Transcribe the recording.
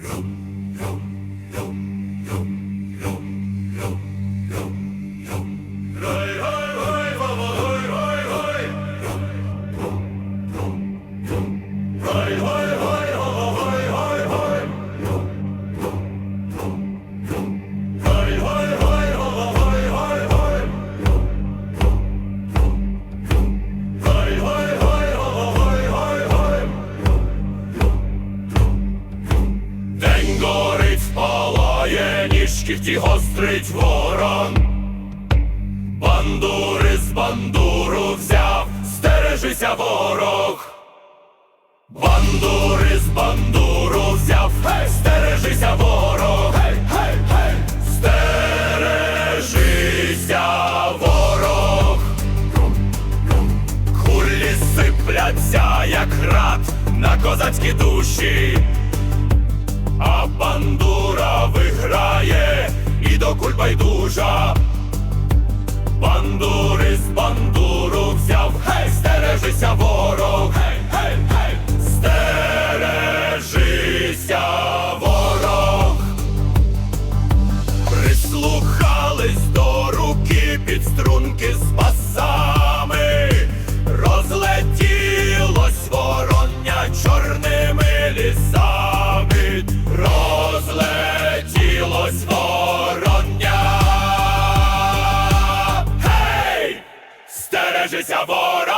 Hey, hey! Горить, палає, ніжки ті гострить ворон. Бандури з бандуру взяв, стережися ворог. Бандури з бандуру взяв, гей, стережися ворог. Гей, гей, гей, стережися ворог. Кулі сипляться, як град на козацькі душі. Байдужа. Вороння. Гей! Стережися ворог!